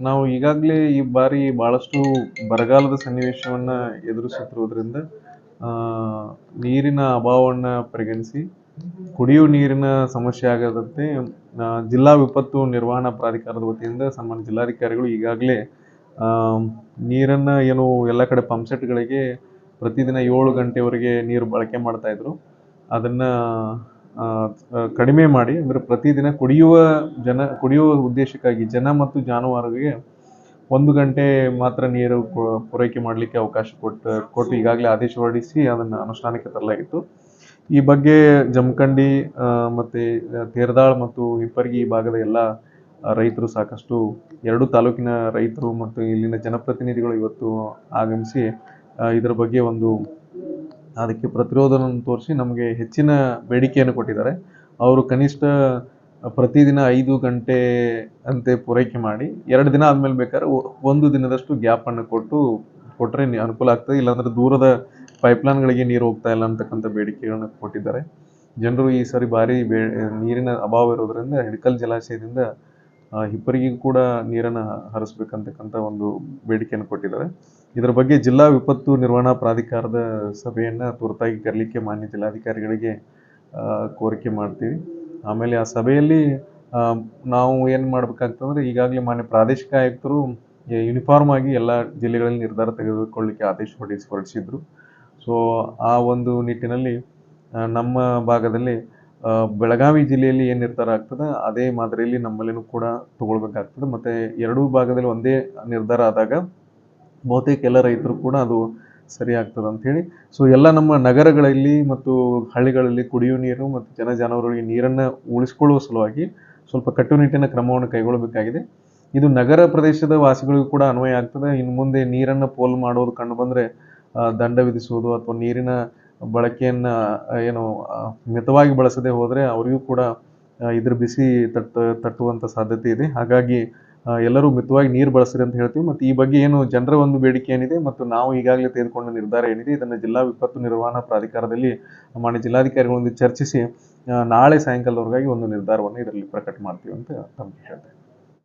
ನಾವು ಈಗಾಗಲೇ ಈ ಬಾರಿ ಬಹಳಷ್ಟು ಬರಗಾಲದ ಸನ್ನಿವೇಶವನ್ನ ಎದುರಿಸುತ್ತಿರುವುದರಿಂದ ನೀರಿನ ಅಭಾವವನ್ನ ಪರಿಗಣಿಸಿ ಕುಡಿಯುವ ನೀರಿನ ಸಮಸ್ಯೆ ಆಗದಂತೆ ಜಿಲ್ಲಾ ವಿಪತ್ತು ನಿರ್ವಹಣಾ ಪ್ರಾಧಿಕಾರದ ವತಿಯಿಂದ ಸನ್ಮಾನ್ಯ ಜಿಲ್ಲಾಧಿಕಾರಿಗಳು ಈಗಾಗಲೇ ನೀರನ್ನ ಏನು ಎಲ್ಲ ಕಡೆ ಪಂಪ್ಸೆಟ್ಗಳಿಗೆ ಪ್ರತಿದಿನ ಏಳು ಗಂಟೆವರೆಗೆ ನೀರು ಬಳಕೆ ಮಾಡ್ತಾ ಇದ್ರು. ಅದನ್ನ ಕಡಿಮೆ ಮಾಡಿ, ಅಂದ್ರೆ ಪ್ರತಿದಿನ ಕುಡಿಯುವ ಜನ, ಕುಡಿಯುವ ಉದ್ದೇಶಕ್ಕಾಗಿ ಜನ ಮತ್ತು ಜಾನುವಾರುಗಳಿಗೆ ಒಂದು ಗಂಟೆ ಮಾತ್ರ ನೀರು ಪೂರೈಕೆ ಮಾಡಲಿಕ್ಕೆ ಅವಕಾಶ ಕೊಟ್ಟು ಕೊಟ್ಟು ಈಗಾಗಲೇ ಆದೇಶ ಹೊರಡಿಸಿ ಅದನ್ನು ಅನುಷ್ಠಾನಕ್ಕೆ ತರಲಾಗಿತ್ತು. ಈ ಬಗ್ಗೆ ಜಮಖಂಡಿ ಮತ್ತೆ ತೇರದಾಳ್ ಮತ್ತು ಹಿಪ್ಪರ್ಗಿ ಭಾಗದ ಎಲ್ಲ ರೈತರು ಸಾಕಷ್ಟು, ಎರಡು ತಾಲೂಕಿನ ರೈತರು ಮತ್ತು ಇಲ್ಲಿನ ಜನಪ್ರತಿನಿಧಿಗಳು ಇವತ್ತು ಆಗಮಿಸಿ ಇದರ ಬಗ್ಗೆ ಒಂದು ಅದಕ್ಕೆ ಪ್ರತಿರೋಧವನ್ನು ತೋರಿಸಿ ನಮಗೆ ಹೆಚ್ಚಿನ ಬೇಡಿಕೆಯನ್ನು ಕೊಟ್ಟಿದ್ದಾರೆ. ಅವರು ಕನಿಷ್ಠ ಪ್ರತಿದಿನ ಐದು ಗಂಟೆ ಅಂತೆ ಪೂರೈಕೆ ಮಾಡಿ, ಎರಡು ದಿನ ಆದಮೇಲೆ ಬೇಕಾದ್ರೆ ಒಂದು ದಿನದಷ್ಟು ಗ್ಯಾಪ್ ಅನ್ನು ಕೊಟ್ಟು ಕೊಟ್ಟರೆ ಅನುಕೂಲ ಆಗ್ತದೆ. ಇಲ್ಲಾಂದ್ರೆ ದೂರದ ಪೈಪ್ಲೈನ್ಗಳಿಗೆ ನೀರು ಹೋಗ್ತಾ ಇಲ್ಲ ಅಂತಕ್ಕಂಥ ಬೇಡಿಕೆಗಳನ್ನ ಕೊಟ್ಟಿದ್ದಾರೆ. ಜನರು ಈ ಸರಿ ಭಾರಿ ಬೇ, ನೀರಿನ ಅಭಾವ ಇರೋದ್ರಿಂದ, ಹಿಡಕಲ್ ಜಲಾಶಯದಿಂದ ಇಬ್ಬರಿಗೂ ಕೂಡ ನೀರನ್ನು ಹರಿಸ್ಬೇಕಂತಕ್ಕಂಥ ಒಂದು ಬೇಡಿಕೆಯನ್ನು ಕೊಟ್ಟಿದ್ದಾರೆ. ಇದರ ಬಗ್ಗೆ ಜಿಲ್ಲಾ ವಿಪತ್ತು ನಿರ್ವಹಣಾ ಪ್ರಾಧಿಕಾರದ ಸಭೆಯನ್ನು ತುರ್ತಾಗಿ ಕರೀಲಿಕ್ಕೆ ಮಾನ್ಯ ಜಿಲ್ಲಾಧಿಕಾರಿಗಳಿಗೆ ಕೋರಿಕೆ ಮಾಡ್ತೀವಿ. ಆಮೇಲೆ ಆ ಸಭೆಯಲ್ಲಿ ನಾವು ಏನು ಮಾಡಬೇಕಾಗ್ತಂದ್ರೆ ಈಗಾಗಲೇ ಮಾನ್ಯ ಪ್ರಾದೇಶಿಕ ಆಯುಕ್ತರು ಯೂನಿಫಾರ್ಮ್ ಆಗಿ ಎಲ್ಲ ಜಿಲ್ಲೆಗಳಲ್ಲಿ ನಿರ್ಧಾರ ತೆಗೆದುಕೊಳ್ಳಿಕ್ಕೆ ಆದೇಶ ಹೊರಡಿಸಿ, ಹೊರಡಿಸಿದ್ರು. ಸೊ ಆ ಒಂದು ನಿಟ್ಟಿನಲ್ಲಿ ನಮ್ಮ ಭಾಗದಲ್ಲಿ ಬೆಳಗಾವಿ ಜಿಲ್ಲೆಯಲ್ಲಿ ಏನು ನಿರ್ಧಾರ ಆಗ್ತದೆ, ಅದೇ ಮಾದರಿಯಲ್ಲಿ ನಮ್ಮಲ್ಲಿನೂ ಕೂಡ ತಗೊಳ್ಬೇಕಾಗ್ತದೆ. ಮತ್ತೆ ಎರಡೂ ಭಾಗದಲ್ಲಿ ಒಂದೇ ನಿರ್ಧಾರ ಆದಾಗ ಬಹುತೇಕ ಎಲ್ಲ ರೈತರು ಕೂಡ ಅದು ಸರಿ ಆಗ್ತದೆ ಅಂತ ಹೇಳಿ. ಸೊ ಎಲ್ಲ ನಮ್ಮ ನಗರಗಳಲ್ಲಿ ಮತ್ತು ಹಳ್ಳಿಗಳಲ್ಲಿ ಕುಡಿಯುವ ನೀರು ಮತ್ತು ಜನ ಜಾನುವಾರುಗಳಿಗೆ ನೀರನ್ನು ಉಳಿಸ್ಕೊಳ್ಳುವ ಸಲುವಾಗಿ ಸ್ವಲ್ಪ ಕಟ್ಟುನಿಟ್ಟಿನ ಕ್ರಮವನ್ನು ಕೈಗೊಳ್ಳಬೇಕಾಗಿದೆ. ಇದು ನಗರ ಪ್ರದೇಶದ ವಾಸಿಗಳಿಗೂ ಕೂಡ ಅನ್ವಯ ಆಗ್ತದೆ. ಇನ್ನು ಮುಂದೆ ನೀರನ್ನು ಪೋಲು ಮಾಡೋದು ಕಂಡು ಬಂದರೆ ದಂಡ ವಿಧಿಸುವುದು ಅಥವಾ ನೀರಿನ ಬಳಕೆಯನ್ನು ಏನು ಮಿತವಾಗಿ ಬಳಸದೆ ಹೋದರೆ ಅವರಿಗೂ ಕೂಡ ಇದ್ರ ಬಿಸಿ ತಟ್ಟ ತಟ್ಟುವಂಥ ಸಾಧ್ಯತೆ ಇದೆ. ಹಾಗಾಗಿ ಎಲ್ಲರೂ ಮಿತವಾಗಿ ನೀರು ಬಳಸ್ರಿ ಅಂತ ಹೇಳ್ತೀವಿ. ಮತ್ತು ಈ ಬಗ್ಗೆ ಏನು ಜನರ ಒಂದು ಬೇಡಿಕೆ ಏನಿದೆ, ಮತ್ತು ನಾವು ಈಗಾಗಲೇ ತೆಗೆದುಕೊಂಡ ನಿರ್ಧಾರ ಏನಿದೆ, ಇದನ್ನು ಜಿಲ್ಲಾ ವಿಪತ್ತು ನಿರ್ವಹಣಾ ಪ್ರಾಧಿಕಾರದಲ್ಲಿ ಮಾಡಿ ಜಿಲ್ಲಾಧಿಕಾರಿಗಳೊಂದಿಗೆ ಚರ್ಚಿಸಿ ನಾಳೆ ಸಾಯಂಕಾಲದವರೆಗಾಗಿ ಒಂದು ನಿರ್ಧಾರವನ್ನು ಇದರಲ್ಲಿ ಪ್ರಕಟ ಮಾಡ್ತೀವಿ ಅಂತ ತಮಗೆ ಹೇಳ್ತೇನೆ.